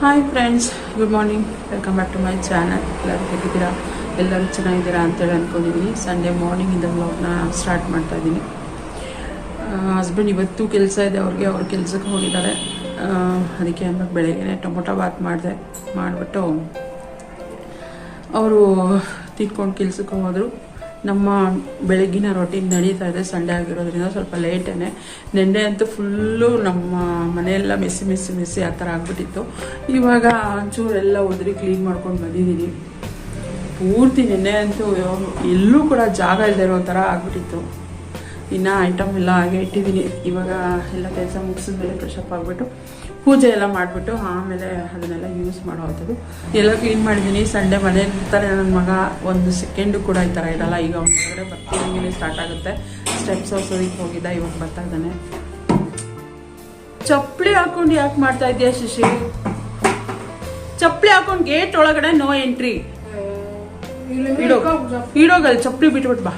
Hi friends good morning welcome back to my channel ಎಲ್ಲರೂ ಹೇಗಿದ್ದೀರಾ? ಎಲ್ಲರೂ ಚೆನ್ನಾಗಿದ್ದೀರಾ ಅಂತೇಳಿ ಅಂದ್ಕೊಂಡಿದ್ದೀನಿ ಸಂಡೇ ಮಾರ್ನಿಂಗಿಂದ ವ್ಲಾಗ್ನ ಸ್ಟಾರ್ಟ್ ಮಾಡ್ತಾ ಇದ್ದೀನಿ. ಹಸ್ಬೆಂಡ್ ಇವತ್ತು ಕೆಲಸ ಇದೆ, ಅವ್ರಿಗೆ ಅವ್ರ ಕೆಲಸಕ್ಕೆ ಹೋಗಿದ್ದಾರೆ. ಅದಕ್ಕೆ ಅಂದಾಗ ಬೆಳಗ್ಗೆ ಟೊಮೊಟೊ ಬಾತ್ ಮಾಡಿದೆ, ಮಾಡಿಬಿಟ್ಟು ಅವರು ತಿನ್ಕೊಂಡು ಕೆಲಸಕ್ಕೆ ಹೋದರು. ನಮ್ಮ ಬೆಳಗ್ಗಿನ ರೊಟೀನ್ ನಡೀತಾ ಇದೆ ಸಂಡೆ ಆಗಿರೋದ್ರಿಂದ ಸ್ವಲ್ಪ ಲೇಟೇ ನೆನ್ನೆ ಅಂತೂ ಫುಲ್ಲು ನಮ್ಮ ಮನೆಯೆಲ್ಲ ಮೆಸ್ಸಿ ಮೆಸ್ಸಿ ಮೆಸ್ಸಿ ಆ ಥರ ಆಗ್ಬಿಟ್ಟಿತ್ತು. ಇವಾಗ ಒಂಚೂರೆಲ್ಲ ಉದ್ರಿ ಕ್ಲೀನ್ ಮಾಡ್ಕೊಂಡು ಬಂದಿದ್ದೀನಿ ಪೂರ್ತಿ ನೆನ್ನೆ ಅಂತೂ ಎಲ್ಲೂ ಕೂಡ ಜಾಗ ಇಲ್ಲದೆ ಇರೋ ಥರ ಆಗ್ಬಿಟ್ಟಿತ್ತು. ಇನ್ನು ಐಟಮ್ ಎಲ್ಲ ಹಾಗೆ ಇಟ್ಟಿದ್ದೀನಿ ಇವಾಗ ಎಲ್ಲ ಕೆಲಸ ಮುಗಿಸಿದ್ಮೇಲೆ ಫ್ರೆಶಪ್ ಆಗಿಬಿಟ್ಟು ಪೂಜೆ ಎಲ್ಲ ಮಾಡಿಬಿಟ್ಟು ಆಮೇಲೆ ಅದನ್ನೆಲ್ಲ ಯೂಸ್ ಮಾಡೋವಂಥದ್ದು ಎಲ್ಲ ಕ್ಲೀನ್ ಮಾಡಿದ್ದೀನಿ ಸಂಡೇ ಮನೆ ಇರ್ತಾರೆ ನನ್ನ ಮಗ ಒಂದು ಸೆಕೆಂಡು ಕೂಡ ಈ ಥರ ಇರಲ್ಲ. ಈಗ ಹೊರಗಡೆ ಬರ್ತಿದ್ದಂಗೆ ಸ್ಟಾರ್ಟ್ ಆಗುತ್ತೆ. ಸ್ಟೆಪ್ಸ್ ಹೊಸೋದಕ್ಕೆ ಹೋಗಿದ್ದ. ಇವಾಗ ಬರ್ತಾ ಇದ್ದಾನೆ. ಚಪ್ಪಲಿ ಹಾಕೊಂಡು ಯಾಕೆ ಮಾಡ್ತಾ ಇದೆಯಾ ಶಶಿ? ಚಪ್ಪಲಿ ಹಾಕೊಂಡು ಗೇಟ್ ಒಳಗಡೆ ನೋ ಎಂಟ್ರಿ ಇಡೋಗಲ್ಲ ಚಪ್ಪಳಿ ಚಪ್ಪಲಿ ಬಿಟ್ಬಿಟ್ಟು ಬಾ.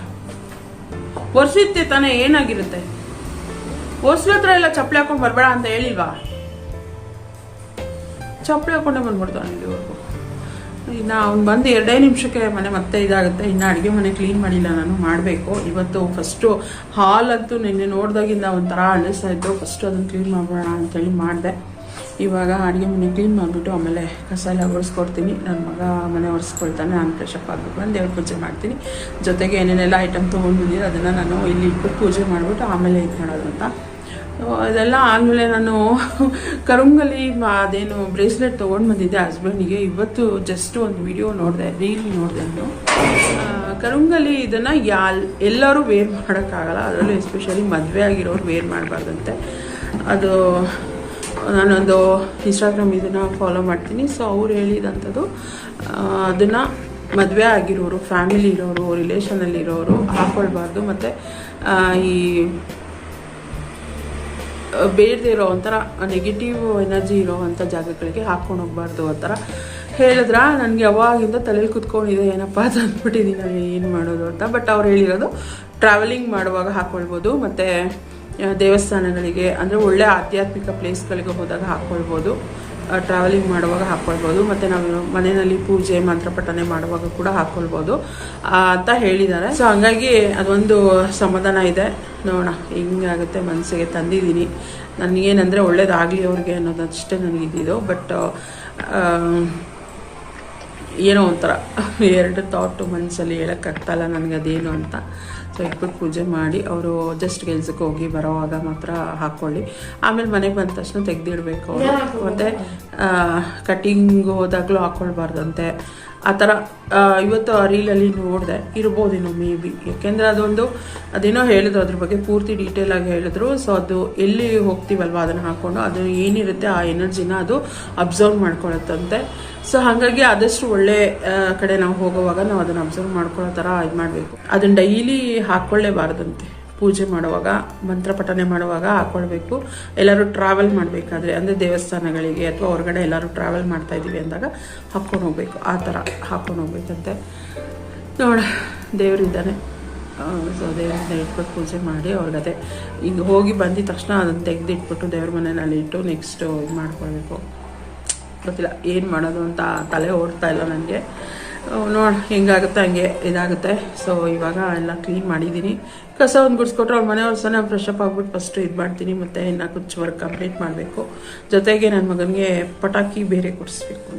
ಒರ್ಸಿತ್ತೆ ತಾನೇ, ಏನಾಗಿರುತ್ತೆ? ಒರ್ಸಿ ಹತ್ರ ಎಲ್ಲ ಚಪ್ಪಲಿ ಹಾಕೊಂಡು ಬರಬೇಡ ಅಂತ ಹೇಳಿಲ್ವಾ? ಚಪ್ಪಲಿ ಹಾಕೊಂಡೆ ಬಂದ್ಬಿಡ್ತಾನೆ ಇಲ್ಲಿವರೆಗೂ ಇನ್ನು ಅವ್ನು ಬಂದು ಎರಡೇ ನಿಮಿಷಕ್ಕೆ ಮನೆ ಮತ್ತೆ ಇದಾಗುತ್ತೆ, ಇನ್ನು ಅಡುಗೆ ಮನೆ ಕ್ಲೀನ್ ಮಾಡಿಲ್ಲ ನಾನು, ಮಾಡಬೇಕು. ಇವತ್ತು ಫಸ್ಟು ಹಾಲ್ ಅಂತೂ ನಿನ್ನೆ ನೋಡಿದಾಗಿಂದ ಒಂಥರ ಅಳಿಸ್ತಾ ಇತ್ತು. ಫಸ್ಟು ಅದನ್ನು ಕ್ಲೀನ್ ಮಾಡೋಣ ಅಂತೇಳಿ ಮಾಡಿದೆ. ಇವಾಗ ಅಡುಗೆ ಮನೆ ಕ್ಲೀನ್ ಮಾಡಿಬಿಟ್ಟು ಆಮೇಲೆ ಕಸ ಎಲ್ಲ ಒರೆಸ್ಕೊಡ್ತೀನಿ. ನನ್ನ ಮಗ ಮನೆ ಒರೆಸ್ಕೊಳ್ತಾನೆ, ನಾನು ಫ್ರೆಶಪ್ ಆಗಬೇಕು ಅಂತ ದೇವ್ರ ಪೂಜೆ ಮಾಡ್ತೀನಿ. ಜೊತೆಗೆ ಏನೇನೆಲ್ಲ ಐಟಮ್ ತೊಗೊಂಡಿದ್ದೀನಿ ಅದನ್ನು ನಾನು ಇಲ್ಲಿ ಇಟ್ಟು ಪೂಜೆ ಮಾಡಿಬಿಟ್ಟು ಆಮೇಲೆ ಇದು ಮಾಡೋದು ಅಂತ. ಸೊ ಇದೆಲ್ಲ ಆದಮೇಲೆ ನಾನು ಕರುಂಗಲಿ ಮ- ಅದೇನು ಬ್ರೇಸ್ಲೆಟ್ ತೊಗೊಂಡು ಬಂದಿದ್ದೆ ಹಸ್ಬೆಂಡಿಗೆ. ಇವತ್ತು ಜಸ್ಟ್ ಒಂದು ವಿಡಿಯೋ ನೋಡಿದೆ ರೀಲ್ ನೋಡಿದೆ ನಾನು. ಕರುಂಗಲ್ಲಿ ಕರುಂಗಲಿ ಇದನ್ನು ಯಾಲ್, ಎಲ್ಲರೂ ವೇರ್ ಮಾಡೋಕ್ಕಾಗಲ್ಲ. ಅದರಲ್ಲೂ ಎಸ್ಪೆಷಲಿ ಮದುವೆ ಆಗಿರೋರು ವೇರ್ ಮಾಡಬಾರ್ದಂತೆ. ಅದು, ನಾನೊಂದು ಇನ್ಸ್ಟಾಗ್ರಾಮ್ ಇದನ್ನು ಫಾಲೋ ಮಾಡ್ತೀನಿ. ಸೊ ಅವ್ರು ಹೇಳಿದಂಥದ್ದು ಅದನ್ನು ಮದುವೆ ಆಗಿರೋರು ಫ್ಯಾಮಿಲಿ ಇರೋರು ರಿಲೇಷನಲ್ಲಿರೋರು ಹಾಕ್ಕೊಳ್ಬಾರ್ದು ಮತ್ತು ಈ ಬೇಡದೇ ಇರೋ ಒಂಥರ ನೆಗೆಟಿವ್ ಎನರ್ಜಿ ಇರೋ ಅಂಥ ಜಾಗಗಳಿಗೆ ಹಾಕ್ಕೊಂಡು ಹೋಗ್ಬಾರ್ದು ಆ ಥರ ಹೇಳಿದ್ರ, ನನಗೆ ಯಾವಾಗಿಂದ ತಲೆಯಲ್ಲಿ ಕುತ್ಕೊಂಡಿದೆ, ಏನಪ್ಪ ಅಂತ ಅಂದ್ಬಿಟ್ಟಿದ್ದೀನಿ ನಾನು, ಏನು ಮಾಡೋದು ಅಂತ. ಬಟ್ ಅವ್ರು ಹೇಳಿರೋದು ಟ್ರಾವೆಲಿಂಗ್ ಮಾಡುವಾಗ ಹಾಕ್ಕೊಳ್ಬೋದು ಮತ್ತು ದೇವಸ್ಥಾನಗಳಿಗೆ, ಅಂದರೆ ಒಳ್ಳೆ ಆಧ್ಯಾತ್ಮಿಕ ಪ್ಲೇಸ್ಗಳಿಗೆ ಹೋದಾಗ ಹಾಕ್ಕೊಳ್ಬೋದು ಟ್ರಾವೆಲಿಂಗ್ ಮಾಡುವಾಗ ಹಾಕ್ಕೊಳ್ಬೋದು ಮತ್ತು ನಾವು ಮನೆಯಲ್ಲಿ ಪೂಜೆ ಮಂತ್ರಪಠನೆ ಮಾಡುವಾಗ ಕೂಡ ಹಾಕ್ಕೊಳ್ಬೋದು ಅಂತ ಹೇಳಿದ್ದಾರೆ. ಸೊ ಹಂಗಾಗಿ ಅದೊಂದು ಸಮಾಧಾನ ಇದೆ. ನೋಡೋಣ, ಹೆಂಗಾಗುತ್ತೆ ಮನಸ್ಸಿಗೆ ತಂದಿದ್ದೀನಿ. ನನಗೇನಂದರೆ ಒಳ್ಳೇದಾಗಲಿ ಅವ್ರಿಗೆ ಅನ್ನೋದಷ್ಟೇ ನನಗಿದ್ದಿದ್ದು ಬಟ್ ಏನೋ ಒಂಥರ ಎರಡು ಥಾಟು ಮನಸ್ಸಲ್ಲಿ ಹೇಳೋಕ್ಕಾಗ್ತಾಯಿಲ್ಲ ನನಗೆ ಅದೇನು ಅಂತ. ಸೊ ಇಟ್ಬಿಟ್ಟು ಪೂಜೆ ಮಾಡಿ ಅವರು ಜಸ್ಟ್ ಕೆಲ್ಸಕ್ಕೆ ಹೋಗಿ ಬರೋವಾಗ ಮಾತ್ರ ಹಾಕ್ಕೊಳ್ಳಿ ಆಮೇಲೆ ಮನೆಗೆ ಬಂದ ತಕ್ಷಣ ತೆಗೆದಿಡಬೇಕು ಅವರು. ಮತ್ತು ಕಟಿಂಗ್ ಹೋದಾಗಲೂ ಹಾಕ್ಕೊಳ್ಬಾರ್ದಂತೆ ಆ ಥರ ಇವತ್ತು ಆ ರೀಲಲ್ಲಿ ನೋಡಿದೆ, ಇರ್ಬೋದೇನೋ ಮೇ ಬಿ. ಯಾಕೆಂದರೆ ಅದೊಂದು, ಅದೇನೋ ಹೇಳಿದ್ರು, ಅದ್ರ ಬಗ್ಗೆ ಪೂರ್ತಿ ಡೀಟೇಲಾಗಿ ಹೇಳಿದ್ರು. ಸೊ ಅದು ಎಲ್ಲಿ ಹೋಗ್ತೀವಲ್ವ ಅದನ್ನು ಹಾಕ್ಕೊಂಡು ಅದು ಏನಿರುತ್ತೆ, ಆ ಎನರ್ಜಿನ ಅದು ಅಬ್ಸರ್ವ್ ಮಾಡ್ಕೊಳತ್ತಂತೆ ಸೊ ಹಾಗಾಗಿ ಆದಷ್ಟು ಒಳ್ಳೆ ಕಡೆ ನಾವು ಹೋಗುವಾಗ ನಾವು ಅದನ್ನು ಅಬ್ಸರ್ವ್ ಮಾಡ್ಕೊಳ್ಳೋ ಥರ ಇದು ಮಾಡಬೇಕು ಅದನ್ನು ಡೈಲಿ ಹಾಕ್ಕೊಳ್ಳೇಬಾರ್ದಂತೆ. ಪೂಜೆ ಮಾಡುವಾಗ, ಮಂತ್ರ ಪಠನೆ ಮಾಡುವಾಗ ಹಾಕ್ಕೊಳ್ಬೇಕು ಎಲ್ಲರೂ ಟ್ರಾವೆಲ್ ಮಾಡಬೇಕಾದ್ರೆ, ಅಂದರೆ ದೇವಸ್ಥಾನಗಳಿಗೆ ಅಥವಾ ಹೊರಗಡೆ ಎಲ್ಲರೂ ಟ್ರಾವೆಲ್ ಮಾಡ್ತಾ ಇದ್ದೀವಿ ಅಂದಾಗ ಹಾಕ್ಕೊಂಡು ಹೋಗ್ಬೇಕು. ಆ ಥರ ಹಾಕ್ಕೊಂಡು ಹೋಗ್ಬೇಕಂತೆ. ನೋಡ ದೇವರಿದ್ದಾನೆ ಸೊ ದೇವರಿಂದ ಇಟ್ಬಿಟ್ಟು ಪೂಜೆ ಮಾಡಿ ಅವ್ರಿಗದೆ ಈಗ ಹೋಗಿ ಬಂದಿದ ತಕ್ಷಣ ಅದನ್ನು ತೆಗೆದಿಟ್ಬಿಟ್ಟು ದೇವ್ರ ಮನೆಯಲ್ಲಿ ಇಟ್ಟು ನೆಕ್ಸ್ಟು ಇದು ಮಾಡ್ಕೊಳ್ಬೇಕು. ಗೊತ್ತಿಲ್ಲ, ಏನು ಮಾಡೋದು ಅಂತ ತಲೆ ಓಡ್ತಾ ಇಲ್ಲ ನನಗೆ ನೋಡ, ಹೆಂಗಾಗುತ್ತೆ, ಹಂಗೆ ಇದಾಗುತ್ತೆ. ಸೊ ಇವಾಗ ಎಲ್ಲ ಕ್ಲೀನ್ ಮಾಡಿದ್ದೀನಿ ಕಸ ಒಂದು ಗುಡಿಸ್ಕೊಟ್ರೆ ಅವ್ರ ಮನೆ ಫ್ರೆಶ್ ಅಪ್ ಆಗ್ಬಿಟ್ಟು ಫಸ್ಟ್ ಇದು ಮಾಡ್ತೀನಿ, ಮತ್ತು ಇನ್ನು ಕುಚ್ಚು ವರ್ಕ್ ಕಂಪ್ಲೀಟ್ ಮಾಡಬೇಕು. ಜೊತೆಗೆ ನನ್ನ ಮಗನಿಗೆ ಪಟಾಕಿ ಬೇರೆ ಕೊಡಿಸ್ಬೇಕು.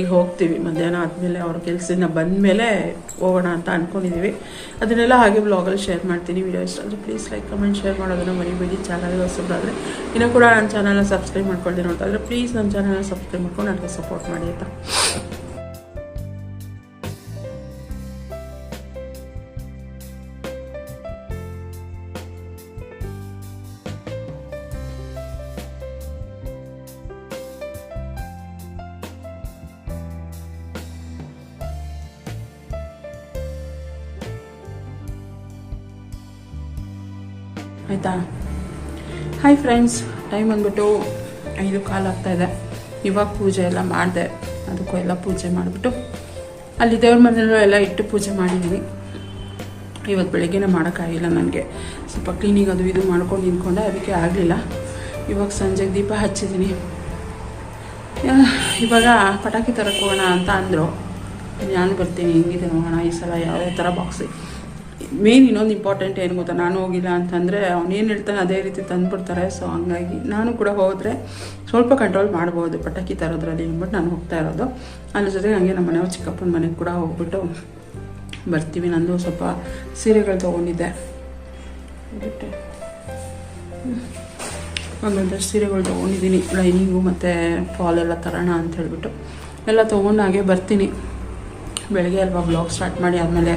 ಈಗ ಹೋಗ್ತೀವಿ. ಮಧ್ಯಾಹ್ನ ಆದಮೇಲೆ ಅವ್ರ ಕೆಲಸದಿಂದ ಬಂದಮೇಲೆ ಹೋಗೋಣ ಅಂತ ಅಂದ್ಕೊಂಡಿದ್ದೀವಿ ಅದನ್ನೆಲ್ಲ ಹಾಗೆ ಬ್ಲಾಗಲ್ಲಿ ಶೇರ್ ಮಾಡ್ತೀನಿ. ವಿಡಿಯೋ ಇಷ್ಟ ಆದರೆ ಪ್ಲೀಸ್ ಲೈಕ್ ಕಮೆಂಟ್ ಶೇರ್ ಮಾಡೋದನ್ನು ಮರಿಬೇಡಿ. ಚಾನಲ್ಗೆ ಹೊಸಬ್ರಾದರೆ ಇನ್ನೂ ಕೂಡ ನನ್ನ ಚಾನಲ್ನ ಸಬ್ಸ್ಕ್ರೈಬ್ ಮಾಡ್ಕೊಳ್ತೀನಿ ನೋಡ್ತಾ ಪ್ಲೀಸ್ ನನ್ನ ಚಾನಲ್ನ ಸಬ್ಸ್ಕ್ರೈಬ್ ಮಾಡ್ಕೊಂಡು ನನಗೆ ಸಪೋರ್ಟ್ ಮಾಡಿ ಆಯಿತಾ? ಫ್ರೆಂಡ್ಸ್ ಟೈಮ್ ಬಂದ್ಬಿಟ್ಟು ಐದು ಕಾಲು ಆಗ್ತಾಯಿದೆ ಇವಾಗ ಪೂಜೆ ಎಲ್ಲ ಮಾಡಿದೆ. ಅದಕ್ಕೂ ಎಲ್ಲ ಪೂಜೆ ಮಾಡಿಬಿಟ್ಟು ಅಲ್ಲಿ ದೇವ್ರ ಮನೆಯಲ್ಲೂ ಎಲ್ಲ ಇಟ್ಟು ಪೂಜೆ ಮಾಡಿದ್ದೀನಿ ಇವತ್ತು ಬೆಳಗ್ಗೆನೇ ಮಾಡೋಕ್ಕಾಗಿಲ್ಲ ನನಗೆ. ಸ್ವಲ್ಪ ಕ್ಲೀನಿಂಗ್ ಅದು ಇದು ಮಾಡ್ಕೊಂಡು ನಿಂತ್ಕೊಂಡೆ, ಅದಕ್ಕೆ ಆಗಲಿಲ್ಲ. ಇವಾಗ ಸಂಜೆಗೆ ದೀಪ ಹಚ್ಚಿದ್ದೀನಿ ಇವಾಗ ಪಟಾಕಿ ತರಕ್ಕೆ ಹೋಗೋಣ ಅಂತ ಅಂದರು. ನಾನು ಬರ್ತೀನಿ, ಹೆಂಗಿದೆ ನೋಡೋಣ, ಈ ಸಲ ಯಾವ ಥರ ಬಾಕ್ಸ್ ಮೇನ್ ಇನ್ನೊಂದು ಇಂಪಾರ್ಟೆಂಟ್ ಏನು ಗೊತ್ತಾ? ನಾನು ಹೋಗಿಲ್ಲ ಅಂತಂದರೆ ಏನು ಹೇಳ್ತಾನೆ ಅದೇ ರೀತಿ ತಂದುಬಿಡ್ತಾರೆ. ಸೊ ಹಂಗಾಗಿ ನಾನು ಕೂಡ ಹೋದರೆ ಸ್ವಲ್ಪ ಕಂಟ್ರೋಲ್ ಮಾಡ್ಬೋದು ಪಟಾಕಿ ತರೋದ್ರಲ್ಲಿ ಅಂದ್ಬಿಟ್ಟು ನಾನು ಹೋಗ್ತಾ ಇರೋದು. ಅದ್ರ ಜೊತೆಗೆ ಹಂಗೆ ನಮ್ಮ ಮನೆಯವ್ರ ಚಿಕ್ಕಪ್ಪನ ಮನೆಗೆ ಕೂಡ ಹೋಗ್ಬಿಟ್ಟು ಬರ್ತೀವಿ. ನಂದು ಸ್ವಲ್ಪ ಸೀರೆಗಳು ತೊಗೊಂಡಿದ್ದೆ. ಒಂದೊಂದು ಸೀರೆಗಳು ತೊಗೊಂಡಿದ್ದೀನಿ. ಲೈನಿಂಗು ಮತ್ತು ಫಾಲ್ ಎಲ್ಲ ತರೋಣ ಅಂತ ಹೇಳ್ಬಿಟ್ಟು. ಎಲ್ಲ ತೊಗೊಂಡು ಹಾಗೆ ಬರ್ತೀನಿ. ಬೆಳಗ್ಗೆ ಅಲ್ವಾ ಬ್ಲಾಗ್ ಸ್ಟಾರ್ಟ್ ಮಾಡಿ ಆದಮೇಲೆ.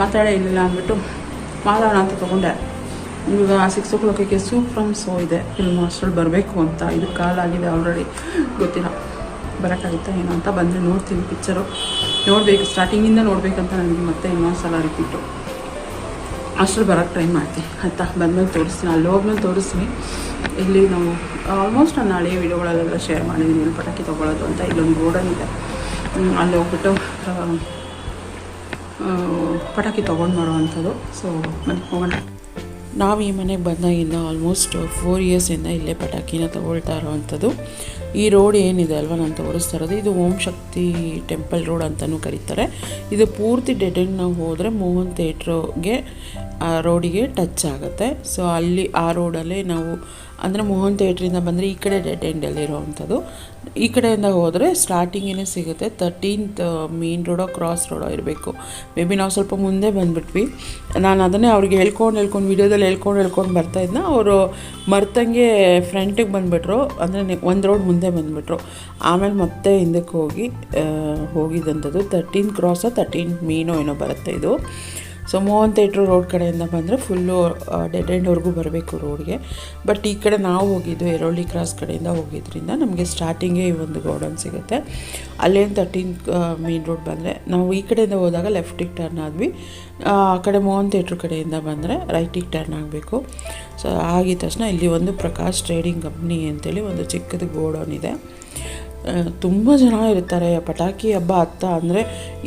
ಮಾತಾಡೇ ಇಲ್ಲ ಅಂದ್ಬಿಟ್ಟು ಮಾತಾಡೋಣ ಅಂತ ತೊಗೊಂಡೆ. ಇವಾಗ ಸಿಕ್ಸ್ ಓ ಕ್ಲಾಕಿಗೆ ಸೂಪ್ ಫ್ರಮ್ ಸೋ ಇದೆ. ಫಿಲ್ಮ್ ಅಷ್ಟರಲ್ಲಿ ಬರಬೇಕು ಅಂತ. ಇದು ಕಾಲಾಗಿದೆ ಆಲ್ರೆಡಿ ಗೊತ್ತಿಲ್ಲ. ಬರೋಕ್ಕಾಗುತ್ತಾ ಏನೋ ಅಂತ ಬಂದರೆ ನೋಡ್ತೀನಿ ಪಿಕ್ಚರು ನೋಡಬೇಕು. ಸ್ಟಾರ್ಟಿಂಗಿಂದ ನೋಡಬೇಕಂತ ನನಗೆ ಮತ್ತೆ ಇನ್ನೊಂದು ಸಲ ರಿಪೀಟು ಅಷ್ಟ್ರಲ್ಲಿ ಬರೋಕ್ಕೆ ಟ್ರೈ ಮಾಡ್ತೀನಿ. ಆಯಿತಾ? ಬಂದಮೇಲೆ ತೋರಿಸ್ತೀನಿ. ಅಲ್ಲಿ ಹೋಗ್ಮೇಲೆ ತೋರಿಸ್ತೀನಿ. ಇಲ್ಲಿ ನಾವು ಆಲ್ಮೋಸ್ಟ್ ನಾನು ಹಳೆಯ ವೀಡಿಯೋಗಳಲ್ಲೆಲ್ಲ ಶೇರ್ ಮಾಡಿದ್ದೀನಿ. ಪಟಾಕಿ ತೊಗೊಳೋದು ಅಂತ. ಇಲ್ಲೊಂದು ಇದೆ. ಅಲ್ಲಿ ಹೋಗ್ಬಿಟ್ಟು ಪಟಾಕಿ ತೊಗೊಂಡು ಮಾಡುವಂಥದ್ದು ಸೊ ಮನೆಗೆ ಹೋಗೋಣ. ನಾವು ಈ ಮನೆಗೆ ಬಂದಾಗಿಂದ ಆಲ್ಮೋಸ್ಟ್ ಫೋರ್ ಇಯರ್ಸಿಂದ ಇಲ್ಲೇ ಪಟಾಕಿನ ತೊಗೊಳ್ತಾ ಇರೋವಂಥದ್ದು. ಈ ರೋಡ್ ಏನಿದೆ ಅಲ್ವಾ ನಾನು ತೋರಿಸ್ತಾ ಇರೋದು? ಇದು ಓಂ ಶಕ್ತಿ ಟೆಂಪಲ್ ರೋಡ್ ಅಂತಲೂ ಕರೀತಾರೆ. ಇದು ಪೂರ್ತಿ ಡೆಡ್ ನಾವು ಹೋದರೆ ಮೋಹನ್ ಥಿಯೇಟ್ರಿಗೆ ಆ ರೋಡಿಗೆ ಟಚ್ ಆಗುತ್ತೆ. ಸೊ ಅಲ್ಲಿ ಆ ರೋಡಲ್ಲೇ ನಾವು, ಅಂದರೆ ಮೋಹನ್ ಥಿಯೇಟ್ರಿಂದ ಬಂದರೆ ಈ ಕಡೆ ಡೆಡ್ ಎಂಡಲ್ಲಿ ಇರೋವಂಥದ್ದು. ಈ ಕಡೆಯಿಂದ ಹೋದರೆ ಸ್ಟಾರ್ಟಿಂಗೇ ಸಿಗುತ್ತೆ ತರ್ಟೀನ್ತ್ ಮೇನ್ ರೋಡೋ ಕ್ರಾಸ್ ರೋಡೋ ಇರಬೇಕು. ಮೇ ಬಿ ನಾವು ಸ್ವಲ್ಪ ಮುಂದೆ ಬಂದುಬಿಟ್ವಿ. ನಾನು ಅದನ್ನೇ ಅವ್ರಿಗೆ ಹೇಳ್ಕೊಂಡು ಹೇಳ್ಕೊಂಡು, ವೀಡಿಯೋದಲ್ಲಿ ಹೇಳ್ಕೊಂಡು ಹೇಳ್ಕೊಂಡು ಬರ್ತಾಯಿದ್ನ ಅವರು ಮರ್ತಂಗೆ ಫ್ರಂಟಿಗೆ ಬಂದುಬಿಟ್ರು. ಅಂದರೆ ಒಂದು ರೋಡ್ ಮುಂದೆ ಬಂದುಬಿಟ್ರು. ಆಮೇಲೆ ಮತ್ತೆ ಹಿಂದಕ್ಕೆ ಹೋಗಿ ಹೋಗಿದ್ದಂಥದ್ದು. ತರ್ಟೀನ್ ಕ್ರಾಸೋ ತರ್ಟೀನ್ ಮೀನೋ ಏನೋ ಬರುತ್ತೆ ಇದು. ಸೊ ಮೋಹನ್ ಥೇಟ್ರು ರೋಡ್ ಕಡೆಯಿಂದ ಬಂದರೆ ಫುಲ್ಲು ಡೆಡ್ ಎಂಡ್ವರೆಗೂ ಬರಬೇಕು ರೋಡ್ಗೆ ಬಟ್ ಈ ಕಡೆ ನಾವು ಹೋಗಿದ್ದು ಎರೊಳ್ಳಿ ಕ್ರಾಸ್ ಕಡೆಯಿಂದ ಹೋಗಿದ್ದರಿಂದ ನಮಗೆ ಸ್ಟಾರ್ಟಿಂಗೇ ಈ ಒಂದು ಗೋಡನ್ ಸಿಗುತ್ತೆ. ಅಲ್ಲೇನು ತರ್ಟೀನ್ ಮೇನ್ ರೋಡ್ ಬಂದರೆ ನಾವು ಈ ಕಡೆಯಿಂದ ಹೋದಾಗ ಲೆಫ್ಟಿಗೆ ಟರ್ನ್ ಆದ್ವಿ. ಆ ಕಡೆ ಮೋಹನ್ ಥೇಟ್ರ್ ಕಡೆಯಿಂದ ಬಂದರೆ ರೈಟಿಗೆ ಟರ್ನ್ ಆಗಬೇಕು. ಸೊ ಆಗಿದ ತಕ್ಷಣ ಇಲ್ಲಿ ಒಂದು ಪ್ರಕಾಶ್ ಟ್ರೇಡಿಂಗ್ ಕಂಪ್ನಿ ಅಂತೇಳಿ ಒಂದು ಚಿಕ್ಕದು ಗೋಡೌನ್ ಇದೆ. ತುಂಬ ಜನ ಇರ್ತಾರೆ. ಪಟಾಕಿ ಹಬ್ಬ ಹತ್ತ ಅಂದರೆ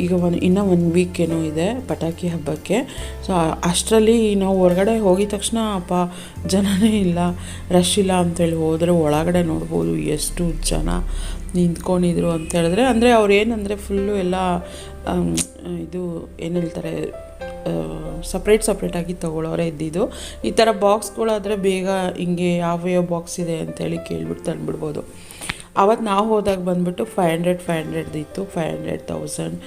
ಈಗ ಒನ್, ಇನ್ನೂ ಒಂದು ವೀಕ್ ಏನೋ ಇದೆ ಪಟಾಕಿ ಹಬ್ಬಕ್ಕೆ. ಸೊ ಅಷ್ಟರಲ್ಲಿ ನಾವು ಹೊರಗಡೆ ಹೋಗಿದ ತಕ್ಷಣ ಅಪ್ಪ, ಜನನೇ ಇಲ್ಲ ರಶ್ ಇಲ್ಲ ಅಂತೇಳಿ ಹೋದರೆ ಒಳಗಡೆ ನೋಡ್ಬೋದು ಎಷ್ಟು ಜನ ನಿಂತ್ಕೊಂಡಿದ್ರು ಅಂತ ಹೇಳಿದ್ರೆ, ಅಂದರೆ ಅವ್ರು ಏನಂದರೆ ಫುಲ್ಲು ಎಲ್ಲ ಇದು ಏನು ಹೇಳ್ತಾರೆ ಸಪ್ರೇಟ್ ಸಪ್ರೇಟಾಗಿ ತೊಗೊಳೋರೇ ಇದ್ದಿದ್ದು. ಈ ಥರ ಬಾಕ್ಸ್ಗಳಾದರೆ ಬೇಗ ಹಿಂಗೆ ಯಾವ ಯಾವ ಬಾಕ್ಸ್ ಇದೆ ಅಂತೇಳಿ ಕೇಳ್ಬಿಟ್ಟು ತಂದ್ಬಿಡ್ಬೋದು. ಅವತ್ತು ನಾವು ಹೋದಾಗ ಬಂದ್ಬಿಟ್ಟು ಫೈವ್ ಹಂಡ್ರೆಡ್ ಫೈವ್ ಹಂಡ್ರೆಡ್ ಇತ್ತು. Five hundred thousand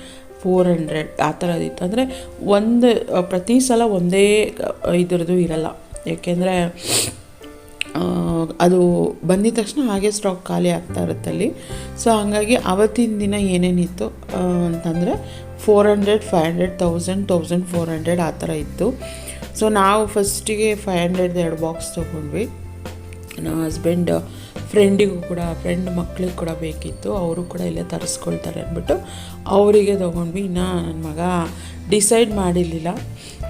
four hundred ಆ ಥರದಿತ್ತು ಅಂದರೆ ಒಂದು ಪ್ರತಿ ಸಲ ಒಂದೇ ಇದ್ರದ್ದು ಇರಲ್ಲ. ಏಕೆಂದರೆ ಅದು ಬಂದಿದ ತಕ್ಷಣ ಹಾಗೆ ಸ್ಟಾಕ್ ಖಾಲಿ ಆಗ್ತಾ ಇರುತ್ತೆ ಅಲ್ಲಿ. ಸೊ ಹಾಗಾಗಿ ಅವತ್ತಿನ ದಿನ ಏನೇನಿತ್ತು ಅಂತಂದರೆ four hundred five hundred thousand thousand four hundred ಆ ಥರ ಇತ್ತು. ಸೊ ನಾವು ಫಸ್ಟಿಗೆ ಫೈವ್ ಹಂಡ್ರೆಡ್ ಎರಡು ಬಾಕ್ಸ್ ತೊಗೊಂಡ್ವಿ. ನಮ್ಮ ಹಸ್ಬೆಂಡ್ ಫ್ರೆಂಡಿಗೂ ಕೂಡ ಫ್ರೆಂಡ್ ಮಕ್ಳಿಗೆ ಕೂಡ ಬೇಕಿತ್ತು. ಅವರು ಕೂಡ ಇಲ್ಲೇ ತರಿಸ್ಕೊಳ್ತಾರೆ ಅಂದ್ಬಿಟ್ಟು ಅವರಿಗೆ ತೊಗೊಂಡ್ವಿ. ಇನ್ನೂ ನನ್ನ ಮಗ ಡಿಸೈಡ್ ಮಾಡಿರಲಿಲ್ಲ.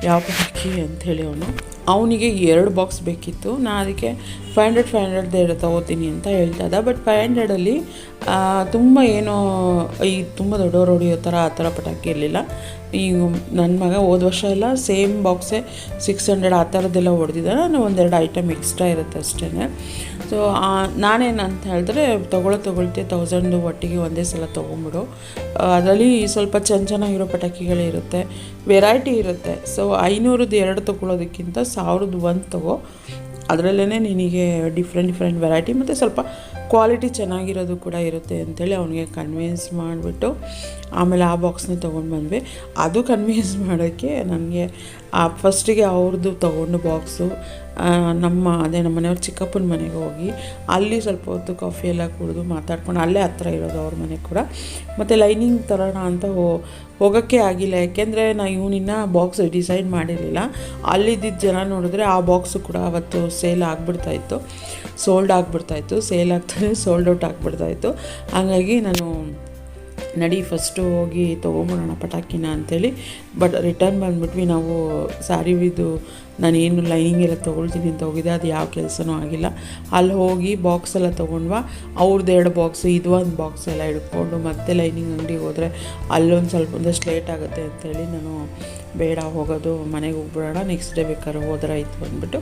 ಯಾವ ಪಟಾಕಿ ಅಂಥೇಳಿ ಅವನು. ಅವನಿಗೆ ಎರಡು ಬಾಕ್ಸ್ ಬೇಕಿತ್ತು. ನಾನು ಅದಕ್ಕೆ ಫೈವ್ ಹಂಡ್ರೆಡ್ ಫೈವ್ ಹಂಡ್ರೆಡ್ ಎರಡು ತೊಗೋತೀನಿ ಅಂತ ಹೇಳ್ತಾ ಇದ್ದ. ಬಟ್ ಫೈವ್ ಹಂಡ್ರೆಡಲ್ಲಿ ತುಂಬ ಏನೋ, ಈ ತುಂಬ ದೊಡ್ಡವರು ಹೊಡೆಯೋ ಥರ, ಆ ಥರ ಪಟಾಕಿ ಇರಲಿಲ್ಲ. ಈಗ ನನ್ನ ಮಗ ಹೋದ ವರ್ಷ ಎಲ್ಲ ಸೇಮ್ ಬಾಕ್ಸೇ ಸಿಕ್ಸ್ ಹಂಡ್ರೆಡ್ ಆ ಥರದ್ದೆಲ್ಲ ಹೊಡೆದಿದ್ದಾನೆ. ನಾನು ಒಂದೆರಡು ಐಟಮ್ ಎಕ್ಸ್ಟ್ರಾ ಇರುತ್ತೆ ಅಷ್ಟೇ ಸೊ ನಾನೇನು ಅಂತ ಹೇಳಿದ್ರೆ ತೊಗೊಳ್ಳೋ ತೊಗೊಳ್ತೀವಿ ತೌಸಂಡು ಒಟ್ಟಿಗೆ ಒಂದೇ ಸಲ ತೊಗೊಂಬಿಡು ಅದರಲ್ಲಿ ಸ್ವಲ್ಪ ಚೆನ್ನ ಚೆನ್ನಾಗಿರೋ ಪಟಾಕಿಗಳೇ ಇರುತ್ತೆ. ವೆರೈಟಿ ಇರುತ್ತೆ. ಸೊ ಐನೂರದ್ದು ಎರಡು ತೊಗೊಳೋದಕ್ಕಿಂತ ಸಾವಿರದ ಒಂದು ತಗೋ. ಅದರಲ್ಲೇ ನಿನಗೆ ಡಿಫ್ರೆಂಟ್ ಡಿಫ್ರೆಂಟ್ ವೆರೈಟಿ ಮತ್ತು ಸ್ವಲ್ಪ ಕ್ವಾಲಿಟಿ ಚೆನ್ನಾಗಿರೋದು ಕೂಡ ಇರುತ್ತೆ ಅಂತೇಳಿ ಅವನಿಗೆ ಕನ್ವಿನ್ಸ್ ಮಾಡಿಬಿಟ್ಟು ಆಮೇಲೆ ಆ ಬಾಕ್ಸ್ನ ತೊಗೊಂಡು ಬಂದ್ವಿ. ಅದು ಕನ್ವಿನ್ಸ್ ಮಾಡೋಕ್ಕೆ ನನಗೆ ಆ ಫಸ್ಟಿಗೆ ಅವ್ರದ್ದು ತೊಗೊಂಡು ಬಾಕ್ಸು ನಮ್ಮ, ಅದೇ ನಮ್ಮ ಮನೆಯವ್ರ ಚಿಕ್ಕಪ್ಪನ ಮನೆಗೆ ಹೋಗಿ ಅಲ್ಲಿ ಸ್ವಲ್ಪ ಹೊತ್ತು ಕಾಫಿ ಎಲ್ಲ ಕುಡಿದು ಮಾತಾಡ್ಕೊಂಡು ಅಲ್ಲೇ ಹತ್ರ ಇರೋದು ಅವ್ರ ಮನೆ ಕೂಡ. ಮತ್ತು ಲೈನಿಂಗ್ ತರೋಣ ಅಂತ ಹೋಗೋಕ್ಕೆ ಆಗಿಲ್ಲ. ಯಾಕೆಂದರೆ ನಾ ಇವನಿನ್ನ ಬಾಕ್ಸ್ ಡಿಸೈನ್ ಮಾಡಿರಲಿಲ್ಲ. ಅಲ್ಲಿದ್ದಿದ್ದ ಜನ ನೋಡಿದ್ರೆ ಆ ಬಾಕ್ಸು ಕೂಡ ಅವತ್ತು ಸೇಲ್ ಆಗಿಬಿಡ್ತಾಯಿತ್ತು ಸೋಲ್ಡ್ ಆಗಿಬಿಡ್ತಾಯಿತ್ತು ಸೇಲ್ ಆಗ್ತಾನೆ ಸೋಲ್ಡ್ ಔಟ್ ಆಗಿಬಿಡ್ತಾಯಿತ್ತು ಹಾಗಾಗಿ ನಾನು ನಡಿ ಫಸ್ಟು ಹೋಗಿ ತೊಗೊಂಬಿಡೋಣ ಪಟಾಕಿನ ಅಂಥೇಳಿ ಬಟ್ ರಿಟರ್ನ್ ಬಂದ್ಬಿಟ್ವಿ ನಾವು ಸ್ಯಾರಿವಿದು ನಾನೇನು ಲೈನಿಂಗ್ ಎಲ್ಲ ತೊಗೊಳ್ತೀನಿ ಅಂತ ಹೋಗಿದ್ದೆ, ಅದು ಯಾವ ಕೆಲಸನೂ ಆಗಿಲ್ಲ. ಅಲ್ಲಿ ಹೋಗಿ ಬಾಕ್ಸ್ ಎಲ್ಲ ತೊಗೊಂಡ್ವಾ ಅವ್ರದ್ದು ಎರಡು ಬಾಕ್ಸ್ ಇದು ಒಂದು ಬಾಕ್ಸ್ ಎಲ್ಲ ಹಿಡ್ಕೊಂಡು ಮತ್ತೆ ಲೈನಿಂಗ್ ಅಂಗಡಿಗೆ ಹೋದರೆ ಅಲ್ಲೊಂದು ಸ್ವಲ್ಪ ಒಂದಷ್ಟು ಲೇಟ್ ಆಗುತ್ತೆ ಅಂತೇಳಿ ನಾನು ಬೇಡ ಹೋಗೋದು, ಮನೆಗೆ ಹೋಗ್ಬಿಡೋಣ ನೆಕ್ಸ್ಟ್ ಡೇ ಬೇಕಾದ್ರೆ ಹೋದ್ರೆ ಆಯಿತು ಅಂದ್ಬಿಟ್ಟು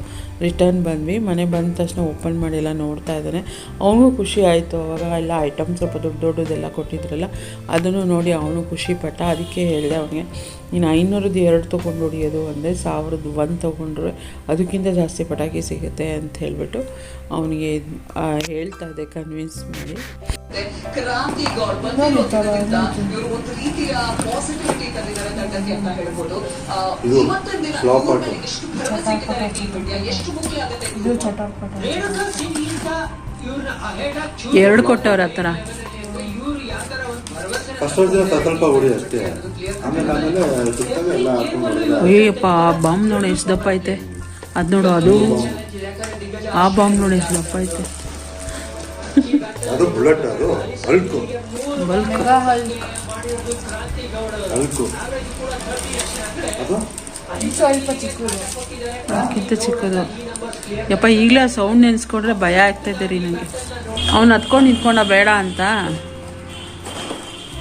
ರಿಟರ್ನ್ ಬಂದ್ವಿ. ಮನೆ ಬಂದ ತಕ್ಷಣ ಓಪನ್ ಮಾಡಿ ಎಲ್ಲ ನೋಡ್ತಾ ಇದ್ದಾನೆ. ಅವನು ಖುಷಿ ಆಯಿತು, ಅವಾಗ ಎಲ್ಲ ಐಟಮ್ ಸ್ವಲ್ಪ ದೊಡ್ಡ ದೊಡ್ಡದೆಲ್ಲ ಕೊಟ್ಟಿದ್ರಲ್ಲ, ಅದನ್ನು ನೋಡಿ ಅವನು ಖುಷಿ ಪಟ್ಟ ಅದಕ್ಕೆ ಹೇಳಿದೆ ಅವನಿಗೆ ನೀನು ಐನೂರದ್ದು ಎರಡು ತೊಗೊಂಡು ಹೊಡಿಯೋದು ಅಂದರೆ ಸಾವಿರದ್ದು ಒಂದು ತೊಗೊಂಡ್ರೆ ಅದಕ್ಕಿಂತ ಜಾಸ್ತಿ ಪಟಾಕಿ ಸಿಗುತ್ತೆ ಅಂತ ಹೇಳಿಬಿಟ್ಟು ಅವನಿಗೆ ಹೇಳ್ತಾ ಇದೆ ಕನ್ವಿನ್ಸ್ ಮಾಡಿ. ಕ್ರಾಂತಿ ಗೌಡ್ ಬಂದಿರೋದ್ರಿಂದ ಇವರು ಒಂದು ರೀತಿಯ ಪಾಸಿಟಿವಿಟಿ ತಂದಿದ್ದಾರೆ ತಂಡಕ್ಕೆ ಅಂತ ಹೇಳ್ಬೋದು. ಆ, ಇದು ಇವತ್ತಿನ ದಿನ flop ಇವ್ರ ಆಟು. ಮೇಲೆ ಎಷ್ಟು ಭರವಸೆ ಇಟ್ಟಿದ್ದಾರೆ ಟೀಮ್ ಇಂಡಿಯಾ ಎಷ್ಟು ಮುಖ್ಯ ಆಗುತ್ತೆ ಇದು ಚಟಪಟ ಎರಡು ಕೊಟ್ಟವ್ರ ಆ ಥರ ಫಸ್ಟ್ ದಿನ ಸ್ವಲ್ಪ ಹೊಡಿ ಅಷ್ಟೇ. ಆಮೇಲೆ ಆಮೇಲೆ ಸುತ್ತಾಗ ಎಲ್ಲ ಹಾಕೊಂಡು ಹೊಡೆದ ಅಯ್ಯಪ್ಪ ಆ ಬಾಂಬ್ ನೋಡಿ ಎಷ್ಟು ದಪ್ಪ ಐತೆ. ಅದು ನೋಡು ಅದು. ಆ ಬಾಂಬ್ ನೋಡಿ ಎಷ್ಟು ದಪ್ಪ ಐತೆ. ಅದು ಬುಲೆಟ್ ಅದು ಅಲ್ಕು ಬಲ್ಕ್. Mega Hulk. ಅದು? ಇದು ಸ್ವಲ್ಪ ಚಿಕ್ಕದು. ಅದಕ್ಕಿಂತ ಚಿಕ್ಕದು. ಯಪ್ಪ ಈಗಲೇ ಸೌಂಡ್ ನೆನೆಸ್ಕೊಂಡ್ರೆ ಭಯ ಆಗ್ತೈತೆ ರೀ ನನಗೆ ಅವ್ನು ಹತ್ಕೊಂಡು ನಿಂತ್ಕೊಂಡ ಬೇಡ ಅಂತ.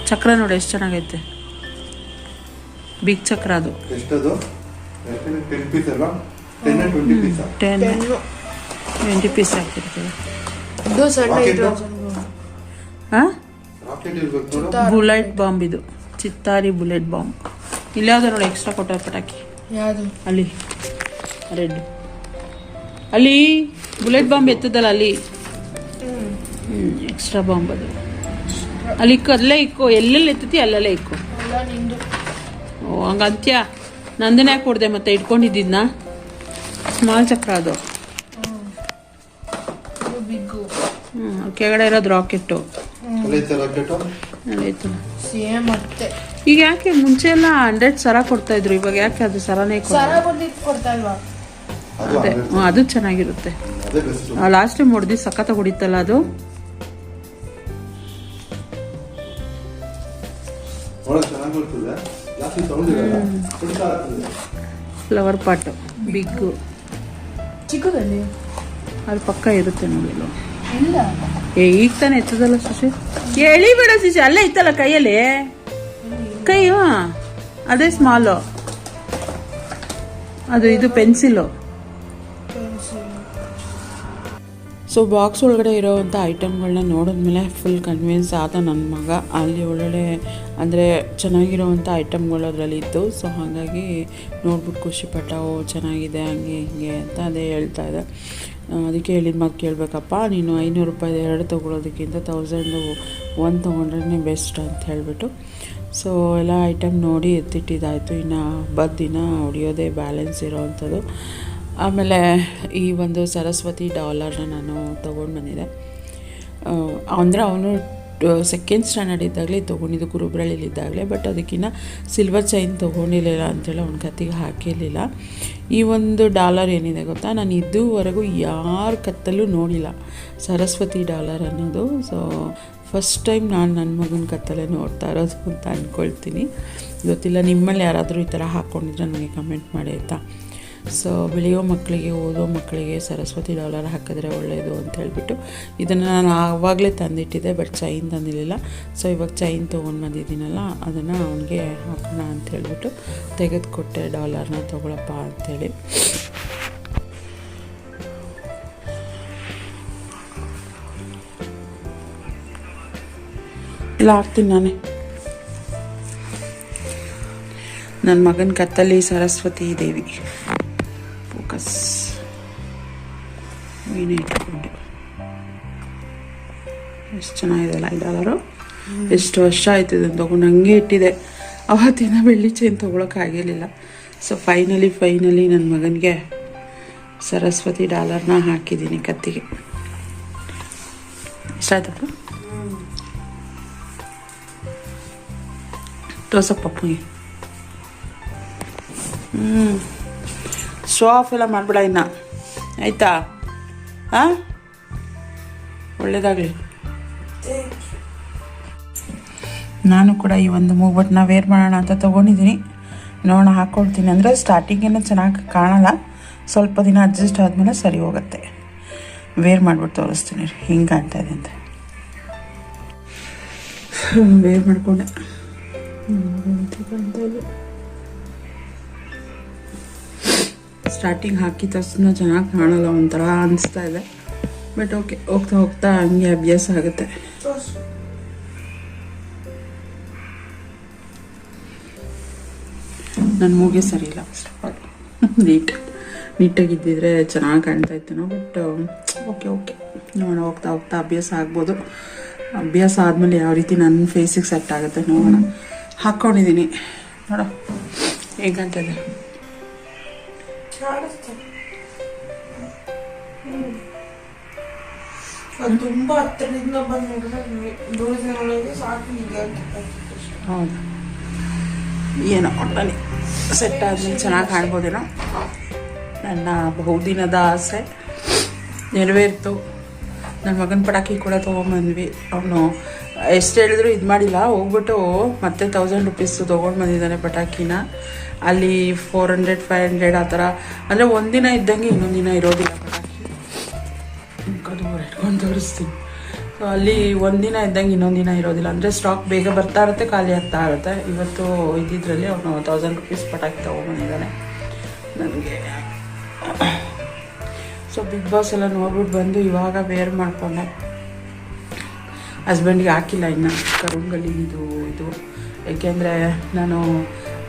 ಚಕ್ರ ನೋಡಿ ಎಷ್ಟು ಚೆನ್ನಾಗೈತೆ. ಬಿಗ್ ಚಕ್ರ ಅದು. ಎಷ್ಟದು? ಟೆನ್ ಪೀಸ್ ಅಲ್ಲ ten twenty piece ten twenty piece ಹಾಕಿರ್ತದೆ ಇದು ಸಣ್ಣ Rocket ಇದು? ಹಾಂ ಬುಲೆಟ್ ಬಾಂಬ್ ಇದು. ಚಿತ್ತಾರಿ ಬುಲೆಟ್ ಬಾಂಬ್ ಇಲ್ಲಾವ್ದು ನೋಡಿ ಎಕ್ಸ್ಟ್ರಾ ಕೊಟ್ಟಾರ ಪಟಾಕಿ ಯಾವುದು? ಅಲ್ಲಿ. ರೆಡ್ ಅಲ್ಲಿ. ಬುಲೆಟ್ ಬಾಂಬ್ ಎತ್ತದಲ್ಲ ಅಲ್ಲಿ. ಹ್ಞೂ ಎಕ್ಸ್ಟ್ರಾ ಬಾಂಬ್ ಅದು. ಅಲ್ಲಿ ಇಕ್ಕು ಅಲ್ಲೇ ಇಕ್ಕು. ಎಲ್ಲೆಲ್ಲಿ ಎತ್ತತಿ ಅಲ್ಲಲ್ಲೇ ಇಕ್ಕು. ಓ ಹಂಗ ಅಂತ್ಯ ನಂದನೇ ಯಾಕೆ ಕೊಡ್ದೆ ಮತ್ತೆ ಇಟ್ಕೊಂಡಿದ್ದಿದ್ನ. ಸ್ಮಾಲ್ ಚಕ್ರ ಅದು. ಹ್ಞೂ ಕೆಳಗಡೆ ಇರೋದು ರಾಕೆಟು? ಈಗ ಯಾಕೆ ಮುಂಚೆ ಎಲ್ಲ ಹಂಡ್ರೆಡ್ ಸರ ಕೊಡ್ತಾ ಇದ್ರು ಇವಾಗ ಯಾಕೆ ಅದು ಸರನೇ ಅದು ಅದೇ. ಚೆನ್ನಾಗಿರುತ್ತೆ. ಅದೇ ಬೆಸ್ಟ್. ಲಾಸ್ಟ್ ಟೈಮ್ ಹೊಡೆದು ಸಖತ್ತ ಹೊಡಿತಲ್ಲ ಅದು? ಒಳಗೆ ಚೆನ್ನಾಗಿ ಬರ್ತದೆ. ಜಾಸ್ತಿ ಸೌಂಡ್ ಇರಲ್ಲ. ಹೊಡಿತಾ ಇರ್ತದೆ ಫ್ಲವರ್ ಪಾಟ್ ಬಿಗ್ ಚಿಕ್ಕದಲ್ಲಿ? ಅದು ಪಕ್ಕ ಇರುತ್ತೆ ನೋಡಿ ಅಲ್ವಾ? ಇಲ್ಲ. ಏ ಈಗ ತಾನೇ ಎತ್ತದಲ್ಲ ಸುಶಿ ಎಳಿಬೇಡ ಸುಶಿ ಅಲ್ಲೇ ಇತ್ತಲ್ಲ ಕೈಯಲ್ಲಿ? ಕೈ ಅದೇ ಸ್ಮಾಲು ಅದು ಇದು ಪೆನ್ಸಿಲು ಸೊ ಬಾಕ್ಸ್ ಒಳಗಡೆ ಇರೋವಂಥ ಐಟಮ್ಗಳನ್ನ ನೋಡಿದ್ಮೇಲೆ ಫುಲ್ ಕನ್ವಿನ್ಸ್ ಆದ ನನ್ನ ಮಗ. ಅಲ್ಲಿ ಒಳ್ಳೊಳ್ಳೆ ಅಂದರೆ ಚೆನ್ನಾಗಿರೋವಂಥ ಐಟಮ್ಗಳು ಅದರಲ್ಲಿ ಇತ್ತು. ಸೊ ಹಾಗಾಗಿ ನೋಡ್ಬಿಟ್ಟು ಖುಷಿಪಟ್ಟ ಓ, ಚೆನ್ನಾಗಿದೆ, ಹಂಗೆ, ಹಿಂಗೆ ಅಂತ ಅದೇ ಹೇಳ್ತಾ ಇದೆ ಅದಕ್ಕೆ ಹೇಳಿದ ಮಾತು ಕೇಳಬೇಕಪ್ಪ. ನೀನು ಐನೂರು ರೂಪಾಯಿ ಎರಡು ತೊಗೊಳೋದಕ್ಕಿಂತ ತೌಸಂಡು ಒನ್ ತೊಗೊಂಡ್ರೇ ಬೆಸ್ಟ್ ಅಂತ ಹೇಳಿಬಿಟ್ಟು. ಸೊ ಎಲ್ಲ ಐಟಮ್ ನೋಡಿ ಎತ್ತಿಟ್ಟಿದ್ದಾಯಿತು. ಇನ್ನು ಹಬ್ಬದ ದಿನ ಹೊಡಿಯೋದೇ ಬ್ಯಾಲೆನ್ಸ್ ಇರೋವಂಥದ್ದು. ಆಮೇಲೆ ಈ ಒಂದು ಸರಸ್ವತಿ ಡಾಲರ್ನ ನಾನು ತೊಗೊಂಡು ಬಂದಿದ್ದೆ. ಅಂದರೆ ಅವನು ಸೆಕೆಂಡ್ ಸ್ಟ್ಯಾಂಡರ್ಡ್ ಇದ್ದಾಗಲೇ ತೊಗೊಂಡಿದ್ದು ಕುರುಬ್ರಳ್ಳಿಲಿದ್ದಾಗಲೇ ಬಟ್ ಅದಕ್ಕಿಂತ ಸಿಲ್ವರ್ ಚೈನ್ ತೊಗೊಂಡಿರಲಿಲ್ಲ ಅಂತೇಳಿ ಅವ್ನ ಕತ್ತಿಗೆ ಹಾಕಿರಲಿಲ್ಲ. ಈ ಒಂದು ಡಾಲರ್ ಏನಿದೆ ಗೊತ್ತಾ? ನಾನು ಇದುವರೆಗೂ ಯಾರ ಕತ್ತಲ್ಲೂ ನೋಡಿಲ್ಲ ಸರಸ್ವತಿ ಡಾಲರ್ ಅನ್ನೋದು. ಸೊ ಫಸ್ಟ್ ಟೈಮ್ ನಾನು ನನ್ನ ಮಗನ ಕತ್ತಲೆ ನೋಡ್ತಾ ಇರೋದು ಅಂತ ಅಂದ್ಕೊಳ್ತೀನಿ ಗೊತ್ತಿಲ್ಲ, ನಿಮ್ಮಲ್ಲಿ ಯಾರಾದರೂ ಈ ಥರ ಹಾಕ್ಕೊಂಡಿದ್ರೆ ನನಗೆ ಕಮೆಂಟ್ ಮಾಡಿ ಆಯಿತಾ? ಸೊ ಬೆಳೆಯೋ ಮಕ್ಕಳಿಗೆ ಓದೋ ಮಕ್ಕಳಿಗೆ ಸರಸ್ವತಿ ಡಾಲರ್ ಹಾಕಿದ್ರೆ ಒಳ್ಳೆಯದು ಅಂತ ಹೇಳಿಬಿಟ್ಟು ಇದನ್ನು ನಾನು ಆವಾಗಲೇ ತಂದಿಟ್ಟಿದ್ದೆ ಬಟ್ ಚೈನ್ ತಂದಿರಲಿಲ್ಲ. ಸೊ ಇವಾಗ ಚೈನ್ ತೊಗೊಂಡು ಬಂದಿದ್ದೀನಲ್ಲ, ಅದನ್ನು ಅವನಿಗೆ ಹಾಕೋಣ ಅಂತ ಹೇಳಿಬಿಟ್ಟು ತೆಗೆದುಕೊಟ್ಟೆ ಡಾಲರ್ನ ತೊಗೊಳಪ್ಪ ಅಂಥೇಳಿ ಇಲ್ಲ, ಹಾಕ್ತೀನಿ ನಾನೇ. ನನ್ನ ಮಗನ ಕತ್ತಲ್ಲಿ ಸರಸ್ವತಿ ದೇವಿ ಫೋಕಸ್ ಮೀನು ಇಟ್ಕೊಂಡು ಎಷ್ಟು ಚೆನ್ನಾಗಿದೆ ಐದು ಡಾಲರು ಎಷ್ಟು ವರ್ಷ ಆಯ್ತು ಇದನ್ನು ತೊಗೊಂಡು ಹಂಗೆ ಇಟ್ಟಿದೆ ಅವತ್ತಿನ ಬೆಳ್ಳಿ ಚೈನ್ ತೊಗೊಳಕ್ಕಾಗಿರಲಿಲ್ಲ ಸೊ ಫೈನಲಿ ಫೈನಲಿ ನನ್ನ ಮಗನಿಗೆ ಸರಸ್ವತಿ ಡಾಲರ್ನ ಹಾಕಿದ್ದೀನಿ ಕತ್ತಿಗೆ ಇಷ್ಟ ಆಯ್ತಪ್ಪ ತೋರ್ಸಪ್ಪ ಪಪ್ಪುಗೆ ಹ್ಞೂ ಶೋ ಆಫ್ ಎಲ್ಲ ಮಾಡಬೇಡ ಇನ್ನು. ಆಯಿತಾ? ಹಾಂ? ಒಳ್ಳೇದಾಗಲಿ. ನಾನು ಕೂಡ ಈ ಒಂದು ಮೂವಟ್ಟನ್ನ ವೇರ್ ಮಾಡೋಣ ಅಂತ ತೊಗೊಂಡಿದ್ದೀನಿ. ನೋಡೋಣ ಹಾಕ್ಕೊಳ್ತೀನಿ ಅಂದರೆ ಸ್ಟಾರ್ಟಿಂಗೇನು ಚೆನ್ನಾಗಿ ಕಾಣಲ್ಲ. ಸ್ವಲ್ಪ ದಿನ ಅಡ್ಜಸ್ಟ್ ಆದಮೇಲೆ ಸರಿ ಹೋಗುತ್ತೆ. ವೇರ್ ಮಾಡ್ಬಿಟ್ಟು ತೋರಿಸ್ತೀನಿ. ಹಿಂಗೆ ಕಾಣ್ತಾ ಇದೆ ಅಂತ. ವೇರ್ ಮಾಡ್ಕೊಂಡೆ. ಸ್ಟಾರ್ಟಿಂಗ್ ಹಾಕಿದ ತಕ್ಷಣ ಚೆನ್ನಾಗಿ ಕಾಣಲ್ಲ ಒಂಥರ ಅನಿಸ್ತಾ ಇದೆ. ಬಟ್ ಓಕೆ ಹೋಗ್ತಾ ಹೋಗ್ತಾ ಹಂಗೆ ಅಭ್ಯಾಸ ಆಗುತ್ತೆ. ನನ್ನ ಮೂಗೆ ಸರಿ ಇಲ್ಲ ನೀಟ್ ನೀಟಾಗಿದ್ದಿದ್ರೆ ಚೆನ್ನಾಗಿ ಕಾಣ್ತಾ ಇತ್ತೇನೋ ಬಟ್ ಓಕೆ ಓಕೆ ನೋಡೋಣ, ಹೋಗ್ತಾ ಹೋಗ್ತಾ ಅಭ್ಯಾಸ ಆಗ್ಬೋದು. ಅಭ್ಯಾಸ ಆದಮೇಲೆ ಯಾವ ರೀತಿ ನನ್ನ ಫೇಸಿಗೆ ಸೆಟ್ ಆಗುತ್ತೆ ನೋಡೋಣ. ಹಾಕ್ಕೊಂಡಿದ್ದೀನಿ ನೋಡೋ ಹೇಗೆ ಕಾಣ್ತದೆ ತುಂಬಾ ಹತ್ತಿರದಿಂದ ಬಂದು ನೋಡಿದ್ರೆ ಸಾಕು ಹೀಗೆ ಹೌದು. ಏನೋ ಒಟ್ಟಲ್ಲಿ ಸೆಟ್ ಆದ್ಮೇಲೆ ಚೆನ್ನಾಗಿ ಕಾಣ್ಬೋದೇನೋ. ನನ್ನ ಬಹುದಿನದ ಆಸೆ ನೆರವೇರ್ತು. ನನ್ನ ಮಗನ ಪಟಾಕಿ ಕೂಡ ತೊಗೊಂಬಂದ್ವಿ. ಅವನು ಎಷ್ಟು ಹೇಳಿದ್ರು ಇದು ಮಾಡಿಲ್ಲ, ಹೋಗ್ಬಿಟ್ಟು ಮತ್ತೆ ತೌಸಂಡ್ ರುಪೀಸು ತೊಗೊಂಡು ಬಂದಿದ್ದಾನೆ ಪಟಾಕಿನ. ಅಲ್ಲಿ ಫೋರ್ ಹಂಡ್ರೆಡ್ ಫೈವ್ ಹಂಡ್ರೆಡ್ ಆ ಥರ. ಅಂದರೆ ಒಂದಿನ ಇದ್ದಂಗೆ ಇನ್ನೊಂದು ದಿನ ಇರೋದಿಲ್ಲ ಪಟಾಕಿ. ಇಟ್ಕೊಂಡು ತೋರಿಸ್ತೀನಿ. ಸೊ ಅಲ್ಲಿ ಒಂದಿನ ಇದ್ದಂಗೆ ಇನ್ನೊಂದು ದಿನ ಇರೋದಿಲ್ಲ. ಅಂದರೆ ಸ್ಟಾಕ್ ಬೇಗ ಬರ್ತಾ ಇರುತ್ತೆ, ಖಾಲಿ ಆಗ್ತಾ ಇರುತ್ತೆ. ಇವತ್ತು ಇದ್ದಿದ್ರಲ್ಲಿ ಅವನು ತೌಸಂಡ್ ರುಪೀಸ್ ಪಟಾಕಿ ತೊಗೊಂಬಂದಿದ್ದಾನೆ ನನಗೆ. ಸೊ ಬಿಗ್ ಬಾಸ್ ಎಲ್ಲ ನೋಡ್ಬಿಟ್ಟು ಬಂದು ಇವಾಗ ವೇರ್ ಮಾಡಿಕೊಂಡೆ. ಹಸ್ಬೆಂಡ್ಗೆ ಹಾಕಿಲ್ಲ ಇನ್ನು ಕರುಂಗಲಿ ಇದು ಏಕೆಂದರೆ ನಾನು